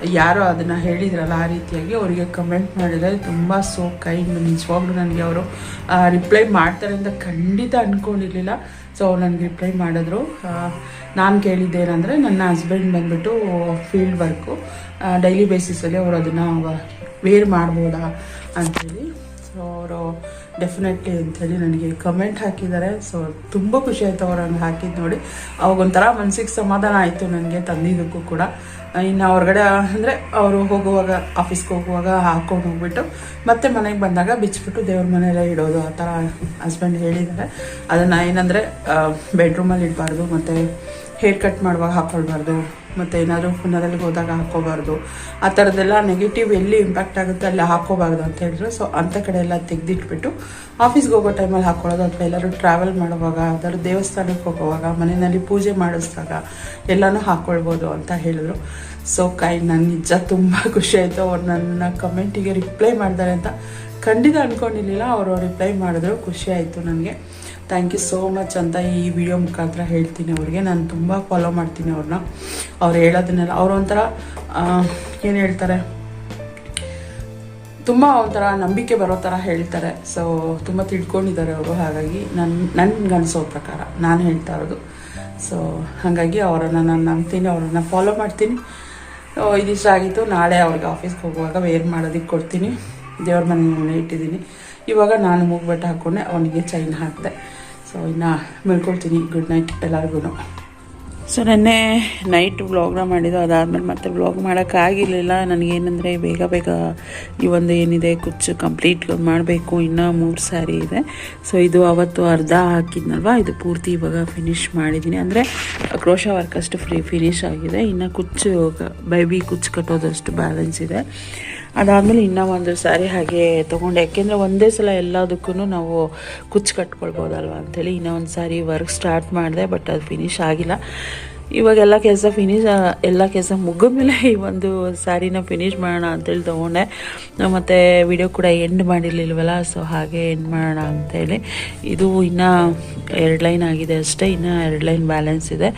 ಯಾರೋ ಅದನ್ನು ಹೇಳಿದ್ರಲ್ಲ ಆ ರೀತಿಯಾಗಿ ಅವರಿಗೆ ಕಮೆಂಟ್ ಮಾಡಿದರೆ ತುಂಬ ಸೋ ಕೈಂಡ್ ನಿಜವಾಗ್ಲೂ ನನಗೆ ಅವರು ರಿಪ್ಲೈ ಮಾಡ್ತಾರೆ ಅಂತ ಖಂಡಿತ ಅಂದ್ಕೊಂಡಿರಲಿಲ್ಲ ಸೊ ನನಗೆ ರಿಪ್ಲೈ ಮಾಡಿದ್ರು. ನಾನು ಕೇಳಿದ್ದೇನೆಂದರೆ ನನ್ನ ಹಸ್ಬೆಂಡ್ ಬಂದುಬಿಟ್ಟು ಫೀಲ್ಡ್ ವರ್ಕು ಡೈಲಿ ಬೇಸಿಸಲ್ಲಿ ಅವರು ಅದನ್ನು ವೇರ್ ಮಾಡ್ಬೋದಾ ಅಂಥೇಳಿ ಸೊ ಅವರು ಡೆಫಿನೆಟ್ಲಿ ಅಂಥೇಳಿ ನನಗೆ ಕಮೆಂಟ್ ಹಾಕಿದ್ದಾರೆ. ಸೊ ತುಂಬ ಖುಷಿ ಆಯಿತು ಅವ್ರು ಹಂಗೆ ಹಾಕಿದ್ದು ನೋಡಿ. ಅವಾಗ ಒಂಥರ ಮನ್ಸಿಗೆ ಸಮಾಧಾನ ಆಯಿತು ನನಗೆ ತಂದಿದ್ದಕ್ಕೂ ಕೂಡ. ಇನ್ನು ಹೊರಗಡೆ, ಅಂದರೆ ಅವರು ಹೋಗುವಾಗ ಆಫೀಸ್ಗೆ ಹೋಗುವಾಗ ಹಾಕ್ಕೊಂಡು ಹೋಗ್ಬಿಟ್ಟು ಮತ್ತೆ ಮನೆಗೆ ಬಂದಾಗ ಬಿಚ್ಚಿಬಿಟ್ಟು ದೇವ್ರ ಮನೆಯಲ್ಲೇ ಇಡೋದು ಆ ಥರ ಹಸ್ಬೆಂಡ್ ಹೇಳಿದ್ದಾರೆ. ಅದನ್ನು ಏನಂದರೆ ಬೆಡ್ರೂಮಲ್ಲಿ ಇಡಬಾರ್ದು, ಮತ್ತು ಹೇರ್ ಕಟ್ ಮಾಡುವಾಗ ಹಾಕ್ಕೊಳ್ಬಾರ್ದು ಮತ್ತು ಏನಾದರೂ ಪುನರಲ್ಲಿ ಹೋದಾಗ ಹಾಕ್ಕೋಬಾರ್ದು. ಆ ಥರದ್ದೆಲ್ಲ ನೆಗೆಟಿವ್ ಎಲ್ಲಿ ಇಂಪ್ಯಾಕ್ಟ್ ಆಗುತ್ತೆ ಅಲ್ಲಿ ಹಾಕ್ಕೋಬಾರ್ದು ಅಂತ ಹೇಳಿದ್ರು. ಸೊ ಅಂಥ ಕಡೆ ಎಲ್ಲ ತೆಗೆದಿಟ್ಬಿಟ್ಟು ಆಫೀಸ್ಗೆ ಹೋಗೋ ಟೈಮಲ್ಲಿ ಹಾಕ್ಕೊಳ್ಳೋದು ಅಥವಾ ಎಲ್ಲರೂ ಟ್ರಾವೆಲ್ ಮಾಡುವಾಗ ಯಾವ್ದಾದ್ರು ದೇವಸ್ಥಾನಕ್ಕೆ ಹೋಗುವಾಗ, ಮನೆಯಲ್ಲಿ ಪೂಜೆ ಮಾಡಿಸಿದಾಗ ಎಲ್ಲನೂ ಹಾಕ್ಕೊಳ್ಬೋದು ಅಂತ ಹೇಳಿದ್ರು. ಸೊ ಕೈ ನಾನು ನಿಜ ತುಂಬ ಖುಷಿ ಆಯಿತು. ಅವ್ರು ನನ್ನ ಕಮೆಂಟಿಗೆ ರಿಪ್ಲೈ ಮಾಡ್ತಾರೆ ಅಂತ ಖಂಡಿತ ಅಂದ್ಕೊಂಡಿರಲಿಲ್ಲ ಅವರು ರಿಪ್ಲೈ ಮಾಡಿದ್ರು. ಖುಷಿ ಆಯಿತು ನನಗೆ. ಥ್ಯಾಂಕ್ ಯು ಸೋ ಮಚ್ ಅಂತ ಈ ವಿಡಿಯೋ ಮುಖಾಂತರ ಹೇಳ್ತೀನಿ ಅವ್ರಿಗೆ. ನಾನು ತುಂಬ ಫಾಲೋ ಮಾಡ್ತೀನಿ ಅವ್ರನ್ನ ಅವ್ರು ಹೇಳೋದನ್ನೆಲ್ಲ ಅವ್ರು ಒಂಥರ ಏನು ಹೇಳ್ತಾರೆ? ತುಂಬ ಒಂಥರ ನಂಬಿಕೆ ಬರೋ ಥರ ಹೇಳ್ತಾರೆ. ಸೊ ತುಂಬ ತಿಳ್ಕೊಂಡಿದ್ದಾರೆ ಅವರು. ಹಾಗಾಗಿ ನನ್ನ ಅನಿಸೋ ಪ್ರಕಾರ ನಾನು ಹೇಳ್ತಾ ಇರೋದು. ಸೊ ಹಾಗಾಗಿ ಅವರನ್ನು ನಾನು ನಂಬ್ತೀನಿ, ಅವರನ್ನು ಫಾಲೋ ಮಾಡ್ತೀನಿ. ಇದಿಷ್ಟ ಆಗಿತ್ತು. ನಾಳೆ ಅವ್ರಿಗೆ ಆಫೀಸ್ಗೆ ಹೋಗುವಾಗ ವೇರ್ ಮಾಡೋದಕ್ಕೆ ಕೊಡ್ತೀನಿ. ದೇವ್ರ ಮನೆ ಇಟ್ಟಿದ್ದೀನಿ. ಇವಾಗ ನಾನು ಮೂಗ್ಬೆಟ್ಟು ಹಾಕ್ಕೊಂಡೆ ಅವನಿಗೆ ಚೈನ್ ಹಾಕಿದೆ. ಸೊ ಇನ್ನು ಮಲ್ಕೊಳ್ತೀನಿ. ಗುಡ್ ನೈಟ್ ಎಲ್ಲರಿಗೂ ಸೊ ನೆನ್ನೆ ನೈಟ್ ವ್ಲಾಗ್ನ ಮಾಡಿದ್ದು. ಅದಾದಮೇಲೆ ಮತ್ತೆ ವ್ಲಾಗ್ ಮಾಡೋಕ್ಕಾಗಿರಲಿಲ್ಲ. ನನಗೇನೆಂದರೆ ಬೇಗ ಬೇಗ ಈ ಒಂದು ಏನಿದೆ ಕುಚ್ಚು ಕಂಪ್ಲೀಟ್ ಮಾಡಬೇಕು. ಇನ್ನೂ ಮೂರು ಸ್ಯಾರಿ ಇದೆ. ಸೊ ಇದು ಅವತ್ತು ಅರ್ಧ ಹಾಕಿದ್ನಲ್ವ? ಇದು ಪೂರ್ತಿ ಇವಾಗ ಫಿನಿಶ್ ಮಾಡಿದ್ದೀನಿ ಅಂದರೆ, ಕ್ರೋಶ ವರ್ಕ್ ಅಷ್ಟು ಫ್ರೀ ಫಿನಿಶ್ ಆಗಿದೆ. ಇನ್ನು ಕುಚ್ಚು, ಬೈಬಿ ಕುಚ್ಚು ಕಟ್ಟೋದಷ್ಟು ಬ್ಯಾಲೆನ್ಸ್ ಇದೆ. ಅದಾದಮೇಲೆ ಇನ್ನೂ ಒಂದು ಸಾರಿ ಹಾಗೆ ತೊಗೊಂಡೆ. ಯಾಕೆಂದರೆ ಒಂದೇ ಸಲ ಎಲ್ಲದಕ್ಕೂ ನಾವು ಕುಚ್ಚು ಕಟ್ಕೊಳ್ಬೋದಲ್ವ ಅಂಥೇಳಿ ಇನ್ನೂ ಒಂದು ಸಾರಿ ವರ್ಕ್ ಸ್ಟಾರ್ಟ್ ಮಾಡಿದೆ ಬಟ್ ಅದು ಫಿನಿಶ್ ಆಗಿಲ್ಲ. ಇವಾಗ ಎಲ್ಲ ಕೆಲಸ ಫಿನಿಶ್ ಎಲ್ಲ ಕೆಲಸ ಮುಗಿದ್ಮೇಲೆ ಈ ಒಂದು ಸ್ಯಾರಿನ ಫಿನಿಶ್ ಮಾಡೋಣ ಅಂತೇಳಿ ತೊಗೊಂಡೆ. ಮತ್ತು ವಿಡಿಯೋ ಕೂಡ ಎಂಡ್ ಮಾಡಿರಲಿಲ್ವಲ್ಲ ಸೊ ಹಾಗೆ ಎಂಡ್ ಮಾಡೋಣ ಅಂತೇಳಿ ಇದು ಇನ್ನೂ ಎರಡು ಲೈನ್ ಆಗಿದೆ ಅಷ್ಟೇ, ಇನ್ನೂ ಎರಡು ಲೈನ್ ಬ್ಯಾಲೆನ್ಸ್ ಇದೆ.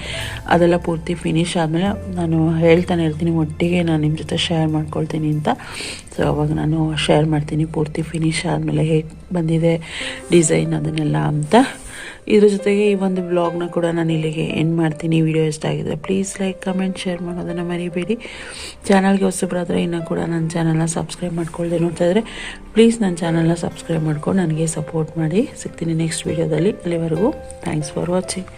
ಅದೆಲ್ಲ ಪೂರ್ತಿ ಫಿನಿಶ್ ಆದಮೇಲೆ ನಾನು ಹೇಳ್ತಾನೆ ಇರ್ತೀನಿ, ಒಟ್ಟಿಗೆ ನಾನು ನಿಮ್ಮ ಜೊತೆ ಶೇರ್ ಮಾಡ್ಕೊಳ್ತೀನಿ ಅಂತ. ಸೊ ಅವಾಗ ನಾನು ಶೇರ್ ಮಾಡ್ತೀನಿ, ಪೂರ್ತಿ ಫಿನಿಶ್ ಆದಮೇಲೆ ಹೇಗೆ ಬಂದಿದೆ ಡಿಸೈನ್ ಅದನ್ನೆಲ್ಲ ಅಂತ. ಇದ್ರ ಜೊತೆಗೆ ಈ ಒಂದು ಬ್ಲಾಗ್ನ ಕೂಡ ನಾನು ಇಲ್ಲಿಗೆ ಎಂಡ್ ಮಾಡ್ತೀನಿ. ವಿಡಿಯೋ ಇಷ್ಟ ಆಗಿದೆ ಪ್ಲೀಸ್ ಲೈಕ್ ಕಮೆಂಟ್ ಶೇರ್ ಮಾಡೋದನ್ನು ಮರಿಬೇಡಿ. ಚಾನಲ್ಗೆ ಹೊಸಬ್ರಾದರೆ ಇನ್ನೂ ಕೂಡ ನನ್ನ ಚಾನಲ್ನ ಸಬ್ಸ್ಕ್ರೈಬ್ ಮಾಡ್ಕೊಳ್ಳದೆ ನೋಡ್ತಾ ಇದ್ದರೆ ಪ್ಲೀಸ್ ನನ್ನ ಚಾನಲ್ನ ಸಬ್ಸ್ಕ್ರೈಬ್ ಮಾಡ್ಕೊಂಡು ನನಗೆ ಸಪೋರ್ಟ್ ಮಾಡಿ. ಸಿಗ್ತೀನಿ ನೆಕ್ಸ್ಟ್ ವೀಡಿಯೋದಲ್ಲಿ ಅಲ್ಲಿವರೆಗೂ ಥ್ಯಾಂಕ್ಸ್ ಫಾರ್ ವಾಚಿಂಗ್